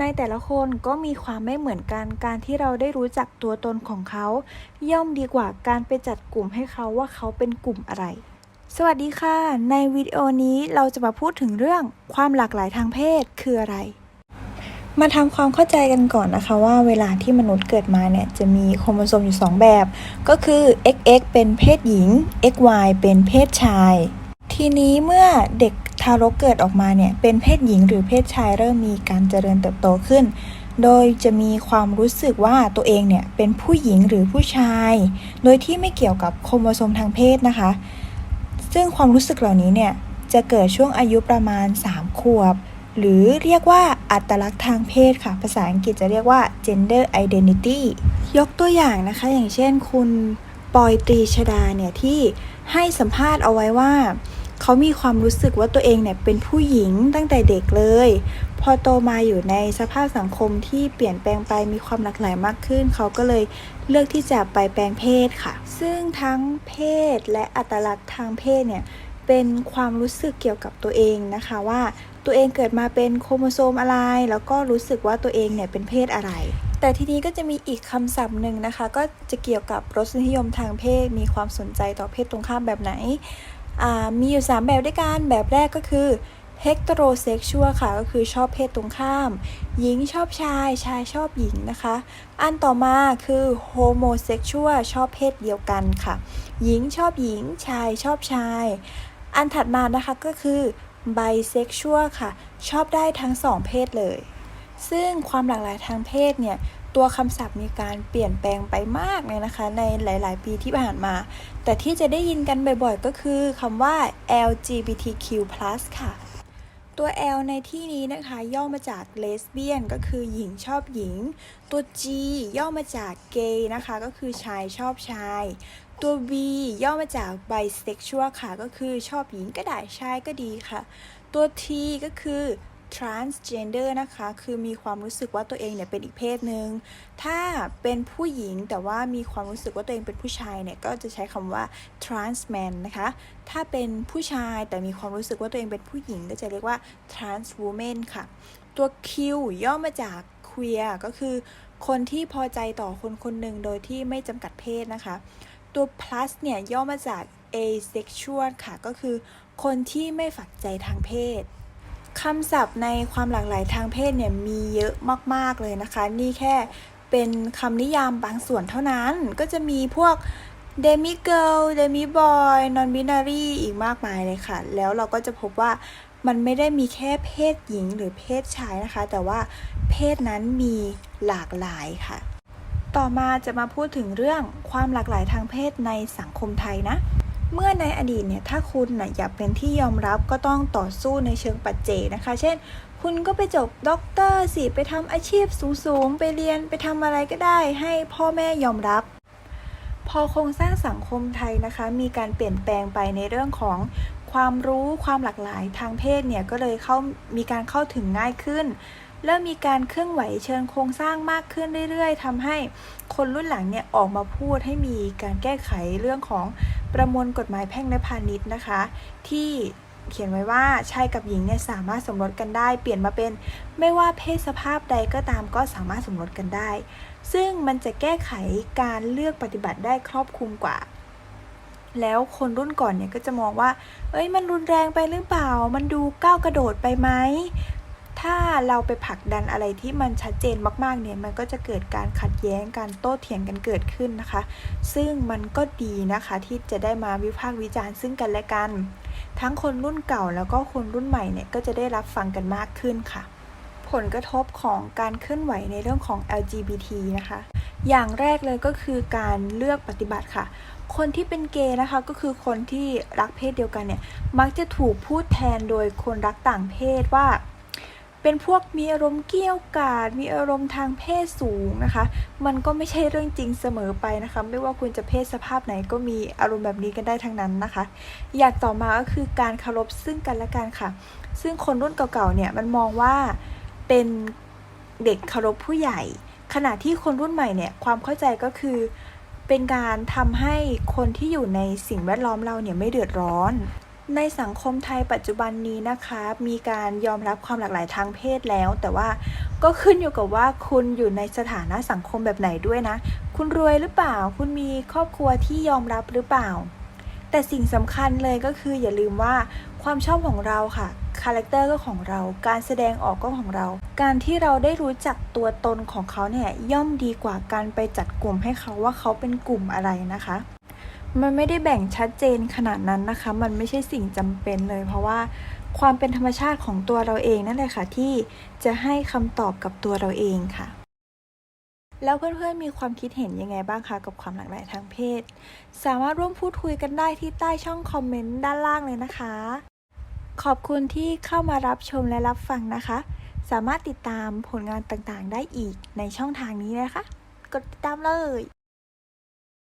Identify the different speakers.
Speaker 1: ในแต่ละคนก็มีความไม่เหมือนกัน การที่เราได้รู้จักตัวตนของเขา ย่อมดีกว่าการไปจัดกลุ่มให้เขาว่าเขาเป็นกลุ่มอะไร สวัสดีค่ะ ในวิดีโอนี้เราจะมาพูดถึงเรื่องความหลากหลายทางเพศคืออะไร มาทำความเข้าใจกันก่อนนะคะว่าเวลาที่มนุษย์เกิดมาเนี่ยจะมีโครโมโซมอยู่ 2 แบบ ก็คือ XX เป็นเพศหญิง XY เป็นเพศชาย ทีนี้เมื่อเด็การกเกิดออกมาเนี่ยเป็นเพศหญิงหรือเพศชายเริ่มมีการเจริญเติบโตขึ้น โดยจะมีความรู้สึกว่าตัวเองเนี่ยเป็นผู้หญิงหรือผู้ชาย โดยที่ไม่เกี่ยวกับโครโมโซมทางเพศนะคะ ซึ่งความรู้สึกเหล่านี้เนี่ยจะเกิดช่วงอายุประมาณ 3 ขวบ หรือเรียกว่าอัตลักษณ์ทางเพศค่ะ ภาษาอังกฤษจะเรียกว่า gender identity ยกตัวอย่างนะคะ อย่างเช่นคุณปอยตรีชดาเนี่ยที่ให้สัมภาษณ์เอาไว้ว่า เขามีความรู้สึกว่าตัวเองเนี่ยเป็นผู้หญิงตั้งแต่เด็กเลย พอโตมาอยู่ในสภาพสังคมที่เปลี่ยนแปลงไปมีความหลากหลายมากขึ้น เขาก็เลยเลือกที่จะไปแปลงเพศค่ะ ซึ่งทั้งเพศและอัตลักษณ์ทางเพศเนี่ยเป็นความรู้สึกเกี่ยวกับตัวเองนะคะว่าตัวเองเกิดมาเป็นโครโมโซมอะไร แล้วก็รู้สึกว่าตัวเองเนี่ยเป็นเพศอะไร แต่ทีนี้ก็จะมีอีกคำศัพท์หนึ่งนะคะ ก็จะเกี่ยวกับรสนิยมทางเพศมีความสนใจต่อเพศตรงข้ามแบบไหน มีอยู่ 3 แบบด้วยกัน แบบแรกก็คือ heterosexual ค่ะ ก็คือชอบเพศตรงข้าม หญิงชอบชาย ชายชอบหญิงนะคะ อันต่อมาคือ homosexual ชอบเพศเดียวกันค่ะ หญิงชอบหญิง ชายชอบชาย อันถัดมานะคะก็คือ bisexual ค่ะ ชอบได้ทั้งสองเพศเลย ซึ่งความหลากหลายทางเพศเนี่ย ตัวคำศัพท์มีการเปลี่ยนแปลงไปมากเลยนะคะ ในหลาย ๆ ปีที่ผ่านมา แต่ที่จะได้ยินกันบ่อย ๆ ก็คือคำว่า LGBTQ+ ค่ะ ตัว L ในที่นี้นะคะ ย่อมาจาก lesbian ก็คือหญิงชอบหญิง ตัว G ย่อมาจาก gay นะคะ ก็คือชายชอบชาย ตัว B ย่อมาจาก bisexual ค่ะ ก็คือชอบหญิงก็ได้ชายก็ดีค่ะ ตัว T ก็คือ transgender นะคะ คือมีความรู้สึกว่าตัวเองเนี่ยเป็นอีกเพศหนึ่ง ถ้าเป็นผู้หญิงแต่ว่ามีความรู้สึกว่าตัวเองเป็นผู้ชายเนี่ย ก็จะใช้คำว่า trans man นะคะ ถ้าเป็นผู้ชายแต่มีความรู้สึกว่าตัวเองเป็นผู้หญิง ก็จะเรียกว่า trans woman ค่ะ ตัว Q ย่อมาจาก queer ก็คือคนที่พอใจต่อคนคนหนึ่งโดยที่ไม่จำกัดเพศนะคะ ตัว plus เนี่ยย่อมาจาก asexual ค่ะ ก็คือคนที่ไม่ฝักใจทางเพศ คำศัพท์ในความหลากหลายทางเพศเนี่ยมีเยอะมาก ๆ เลยนะคะ นี่แค่เป็นคำนิยามบางส่วนเท่านั้น ก็จะมีพวก demi girl demi boy non binary อีกมากมายเลยค่ะ แล้วเราก็จะพบว่ามันไม่ได้มีแค่เพศหญิงหรือเพศชายนะคะ แต่ว่าเพศนั้นมีหลากหลายค่ะ ต่อมาจะมาพูดถึงเรื่องความหลากหลายทางเพศในสังคมไทยนะ เมื่อในอดีตเนี่ยถ้าคุณนะอยากเป็นที่ยอมรับก็ต้องต่อสู้ในเชิงปัจเจกนะคะ เช่น คุณก็ไปจบด็อกเตอร์สิไปทำอาชีพสูงๆ ไปเรียนไปทำอะไรก็ได้ ให้พ่อแม่ยอมรับพอโครงสร้างสังคมไทยนะคะ มีการเปลี่ยนแปลงไปในเรื่องของความรู้ความหลากหลายทางเพศเนี่ยก็เลยเข้ามีการเข้าถึงง่ายขึ้น เริ่มมีการเคลื่อนไหวเชิงโครงสร้างมากขึ้นเรื่อยๆทำให้คนรุ่นหลังเนี่ยออกมาพูดให้มีการแก้ไขเรื่องของประมวลกฎหมายแพ่งและพาณิชย์นะคะ ที่เขียนไว้ว่าชายกับหญิงเนี่ยสามารถสมรสกันได้ เปลี่ยนมาเป็นไม่ว่าเพศสภาพใดก็ตามก็สามารถสมรสกันได้ ซึ่งมันจะแก้ไขการเลือกปฏิบัติได้ครอบคลุมกว่า แล้วคนรุ่นก่อนเนี่ยก็จะมองว่า เอ้ยมันรุนแรงไปหรือเปล่า มันดูก้าวกระโดดไปไหม ถ้าเราไปผลักดันอะไรที่มันชัดเจนมากๆเนี่ยมันก็จะเกิดการขัดแย้งการโต้เถียงกันเกิดขึ้นนะคะ ซึ่งมันก็ดีนะคะที่จะได้มาวิพากษ์วิจารณ์ซึ่งกันและกัน ทั้งคนรุ่นเก่าแล้วก็คนรุ่นใหม่เนี่ยก็จะได้รับฟังกันมากขึ้นค่ะ ผลกระทบของการเคลื่อนไหวในเรื่องของ LGBT นะคะ อย่างแรกเลยก็คือการเลือกปฏิบัติค่ะคนที่เป็นเกย์นะคะก็คือคนที่รักเพศเดียวกันเนี่ยมักจะถูกพูดแทนโดยคนรักต่างเพศว่า เป็นพวกมีอารมณ์เกี้ยวกาดมีอารมณ์ทางเพศสูงนะคะ มันก็ไม่ใช่เรื่องจริงเสมอไปนะคะ ไม่ว่าคุณจะเพศสภาพไหนก็มีอารมณ์แบบนี้กันได้ทั้งนั้นนะคะ อย่างต่อมาก็คือการเคารพซึ่งกันและกันค่ะ ซึ่งคนรุ่นเก่าๆเนี่ยมันมองว่าเป็นเด็กเคารพผู้ใหญ่ ขณะที่คนรุ่นใหม่เนี่ยความเข้าใจก็คือเป็นการทำให้คนที่อยู่ในสิ่งแวดล้อมเราเนี่ยไม่เดือดร้อน ในสังคมไทยปัจจุบันนี้นะคะ มีการยอมรับความหลากหลายทางเพศแล้ว แต่ว่าก็ขึ้นอยู่กับว่าคุณอยู่ในสถานะสังคมแบบไหนด้วยนะ คุณรวยหรือเปล่า คุณมีครอบครัวที่ยอมรับหรือเปล่า แต่สิ่งสำคัญเลยก็คืออย่าลืมว่าความชอบของเราค่ะคาแรคเตอร์ก็ของเรา การแสดงออกก็ของเรา การที่เราได้รู้จักตัวตนของเขาเนี่ยย่อมดีกว่าการไปจัดกลุ่มให้เขาว่าเขาเป็นกลุ่มอะไรนะคะ มันไม่ได้แบ่งชัดเจนขนาดนั้นนะคะ มันไม่ใช่สิ่งจำเป็นเลย เพราะว่าความเป็นธรรมชาติของตัวเราเองนั่นแหละค่ะที่จะให้คำตอบกับตัวเราเองค่ะแล้วเพื่อนๆ มีความคิดเห็นยังไงบ้างคะกับความหลากหลายทางเพศ สามารถร่วมพูดคุยกันได้ที่ใต้ช่องคอมเมนต์ด้านล่างเลยนะคะ ขอบคุณที่เข้ามารับชมและรับฟังนะคะ สามารถติดตามผลงานต่างๆ ได้อีกในช่องทางนี้นะคะ กดติดตามเลย